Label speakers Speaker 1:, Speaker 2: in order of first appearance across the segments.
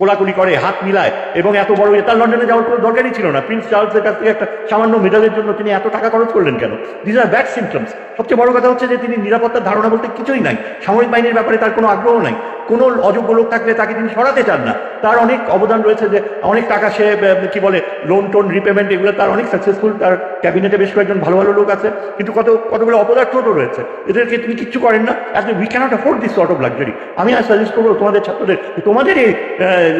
Speaker 1: কোলাকুলি করে, হাত মিলায় এবং এত বড় তার লন্ডনে যাওয়ার কোনো দরকারই ছিল না। প্রিন্স চার্লসের কাছ থেকে একটা সামান্য মেডালের জন্য তিনি এত টাকা খরচ করলেন কেন? দিজ আর ব্যাড সিমটমস সবচেয়ে বড় কথা হচ্ছে যে তিনি নিরাপত্তার ধারণা বলতে কিছুই নাই। সামরিক বাহিনীর ব্যাপারে তার কোনো আগ্রহ নাই। কোনো অযোগ্য লোক থাকলে তাকে তিনি সরাতে চান না। তার অনেক অবদান রয়েছে যে, অনেক টাকা সে কি বলে লোন টোন রিপেমেন্ট এগুলো তার অনেক সাকসেসফুল তার ক্যাবিনেটে বেশ কয়েকজন ভালো ভালো লোক আছে। কিন্তু কত, কতগুলো অপদার্থও রয়েছে। এদেরকে তুমি কিচ্ছু করেন না। As we can't afford this sort of luxury আমি আর সাজেস্ট করব তোমাদের ছাত্রদের তোমাদের এই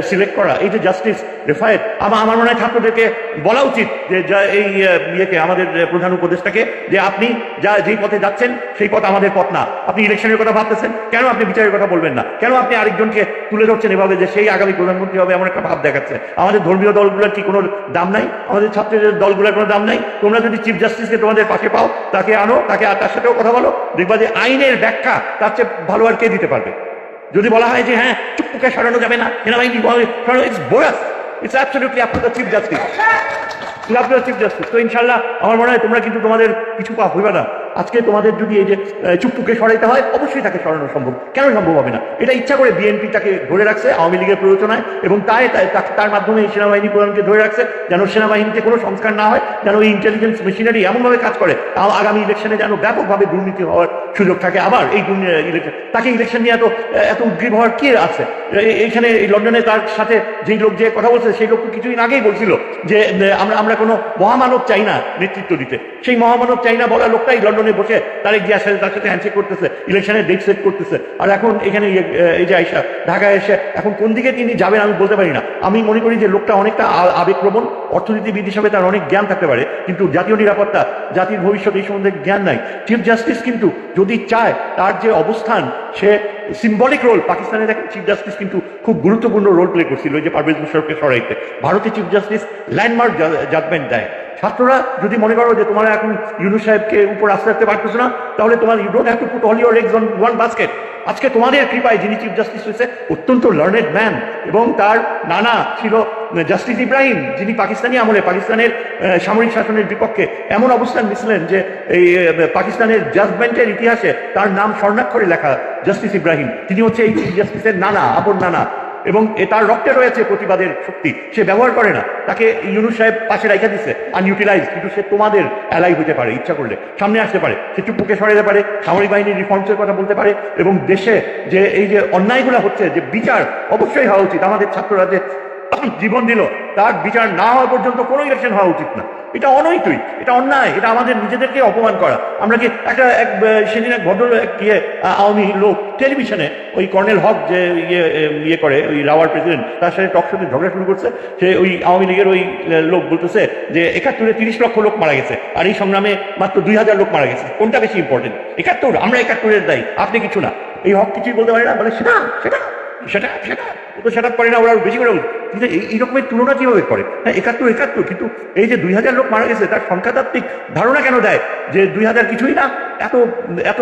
Speaker 1: সিলেক্ট করা, এই যে জাস্টিস রেফায়েত আমার আমার মনে হয় ছাত্রদেরকে বলা উচিত যে, যা এই ইয়েকে, আমাদের প্রধান উপদেষ্টাকে, যে আপনি যা, যেই পথে যাচ্ছেন, সেই পথ আমাদের পথ না। আপনি ইলেকশনের কথা ভাবতেছেন, কেন আপনি বিচারের কথা বলবেন না? কেন আপনি আরেকজনকে তুলে ধরছেন এভাবে যে সেই আগামী প্রধানমন্ত্রী হবে এমন একটা ভাব দেখাচ্ছে। আমাদের ধর্মীয় দলগুলোর কি কোনো দাম নাই? আমাদের ছাত্রদের দলগুলোর কোনো দাম নাই? তোমরা যদি চিফ জাস্টিসকে তোমাদের পাশে পাও, তাকে আনো, তাকে আর তার সাথেও কথা বলো। দেখবা যে আইনের ব্যাখ্যা, তার চেয়ে ভালো আর কে দিতে পারবে? যদি বলা হয় যে হ্যাঁ চুপকে সরানো যাবে না, সেনাবাহিনী সরানো it's for us it's absolutely up to the chief justice chief justice তো ইনশাল্লাহ, আমার মনে হয় তোমরা কিন্তু তোমাদের কিছু পা হইবে না। আজকে তোমাদের যদি এই যে আহ, চুপ্পুকে সরাইতে হয় অবশ্যই তাকে সরানো সম্ভব। কেন সম্ভব হবে না? এটা ইচ্ছা করে বিএনপি তাকে ধরে রাখছে আওয়ামী লীগের প্ররোচনায় এবং তাই তার মাধ্যমে এই সেনাবাহিনী প্রধানকে ধরে রাখছে যেন সেনাবাহিনীতে কোনো সংস্কার না হয় যেন এই ইন্টেলিজেন্স মেশিনারি এমনভাবে কাজ করে আগামী ইলেকশনে যেন ব্যাপকভাবে দুর্নীতি হওয়ার সুযোগ থাকে আবার এই ইলেকশন তাকে ইলেকশন নিয়ে এত এত উদ্গ্রীব হওয়ার কে আছে? এইখানে এই লন্ডনে তার সাথে যেই লোক যে কথা বলছে সেই লোক কিছুদিন আগেই বলছিল যে আমরা আমরা কোনো মহামানব চাই না নেতৃত্ব দিতে। সেই মহামানব চাই না বলা লোকটাই লন্ডনে বসে তারেক জিয়ার সাথে তার সাথে হ্যান্ডশেক করতেছে ইলেকশনের ডেট সেট করতেছে। আর এখন এখানে ইয়ে- এই যে আইসা ঢাকায় এসে এখন কোন দিকে তিনি যাবেন আমি বলতে পারি না। আমি মনে করি যে লোকটা অনেকটা আবেগপ্রবণ, অর্থনীতিবিদ হিসাবে তার অনেক জ্ঞান থাকতে পারে, কিন্তু জাতীয় নিরাপত্তা, জাতির ভবিষ্যৎ এই সম্বন্ধে জ্ঞান নাই। চিফ জাস্টিস কিন্তু যদি চায় তার যে অবস্থান, সে সিম্বলিক রোল পাকিস্তানে দেখেন চিফ জাস্টিস কিন্তু খুব গুরুত্বপূর্ণ রোল প্লে করছিল যে পারভেজ মুশারফকে সরাইতে। ভারতীয় চিফ জাস্টিস ল্যান্ডমার্ক জাজমেন্ট দেয়। ছাত্ররা যদি মনে করো যে তোমরা এখন ইউনু সাহেবকে উপর আস্তে রাখতে পারতেছো না, তাহলে তোমার you don't have to put all your eggs on one basket আজকে তোমাদের কৃপায় যিনি চিফ জাস্টিস হয়েছে, অত্যন্ত লার্নেড ম্যান এবং তার নানা ছিল জাস্টিস ইব্রাহিম, যিনি পাকিস্তানি আমলে পাকিস্তানের সামরিক শাসনের বিপক্ষে এমন অবস্থান নিয়েছিলেন যে এই পাকিস্তানের জাজমেন্টের ইতিহাসে তার নাম স্বর্ণাক্ষরে লেখা জাস্টিস ইব্রাহিম। তিনি হচ্ছে এই চিফ জাস্টিসের নানা, আপন নানা। এবং তার রক্তে রয়েছে প্রতিবাদের শক্তি। সে ব্যবহার করে না। তাকে ইউনুস সাহেব পাশে রাখা দিচ্ছে আনইউটিলাইজ কিন্তু সে তোমাদের অ্যালাই হতে পারে, ইচ্ছা করলে। সামনে আসতে পারে, সে চুপুকে সরাইতে পারে, সামরিক বাহিনীর রিফর্মসের কথা বলতে পারে, এবং দেশে যে এই যে অন্যায়গুলো হচ্ছে, যে বিচার অবশ্যই হওয়া উচিত। আমাদের ছাত্ররা যে জীবন দিল, তার বিচার না হওয়া পর্যন্ত কোনো ইলেকশন হওয়া উচিত না। এটা অনৈতিক, এটা অন্যায়, এটা আমাদের নিজেদেরকে অপমান করা। আমরা কি একটা এক সেদিন এক ভদ্র ইয়ে আওয়ামী লোক টেলিভিশনে ওই কর্নেল হক যে ইয়ে ইয়ে করে, ওই রাওয়ার প্রেসিডেন্ট, তার সাথে টক শোতে ঝগড়া শুরু করছে। সে ওই আওয়ামী লীগের ওই লোক বলতেছে যে একাত্তরে তিরিশ লক্ষ লোক মারা গেছে আর এই সংগ্রামে মাত্র দুই হাজার লোক মারা গেছে। কোনটা বেশি ইম্পর্টেন্ট একাত্তর? আমরা একাত্তরের দায়ী, আপনি কিছু না। এই হক কিছুই বলতে পারে না, বলে সেটা সেটা সেটা সেটা। তো সেটা করে না, ওরা বেশি করে। কিন্তু এই এই রকমের তুলনা কীভাবে করে? হ্যাঁ একাত্তর একাত্তর, কিন্তু এই যে দুই হাজার লোক মারা গেছে, তার সংখ্যাতাত্ত্বিক ধারণা কেন দেয় যে দুই হাজার কিছুই না? এত এত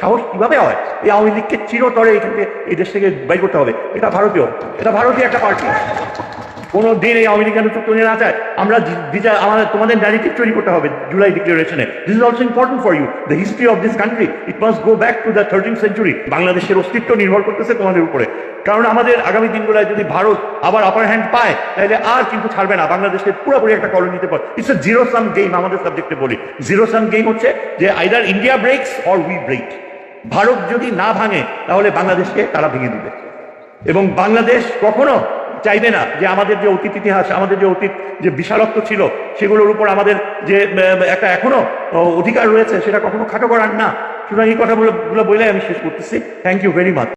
Speaker 1: সাহস কীভাবে হয়? এই আওয়ামী লীগকে চিরতরে এখান থেকে এই দেশ থেকে বাইর করতে হবে। এটা ভারতীয় এটা ভারতীয় একটা পার্টি। কোনো দিন এই আওয়ামী লীগ নিয়ে না চায়। আমরা বিচার আমাদের, তোমাদের ন্যারেটিভ তৈরি করতে হবে July ডিক্লারেশনে this is also important for you the history of this country it must go back to the thirteen century বাংলাদেশের অস্তিত্ব নির্ভর করতেছে তোমাদের উপরে। কারণ আমাদের আগামী দিনগুলোয় যদি ভারত আবার আপার হ্যান্ড পায়, তাহলে আর কিন্তু ছাড়বে না। বাংলাদেশের পুরোপুরি একটা কলোনিতে পর it's a zero sum game আমাদের সাবজেক্টে বলি। জিরো সাম গেম হচ্ছে যে either India breaks or we break Bharat যদি না ভাঙে, তাহলে বাংলাদেশকে তারা ভেঙে দিবে। এবং বাংলাদেশ কখনো চাইবে না যে আমাদের যে অতীত ইতিহাস, আমাদের যে অতীত যে বিশালত্ব ছিল, সেগুলোর উপর আমাদের যে একটা এখনও অধিকার রয়েছে, সেটা কখনো খাটো করার না। সুতরাং এই কথাগুলো বলে আমি শেষ করতেছি। Thank you very much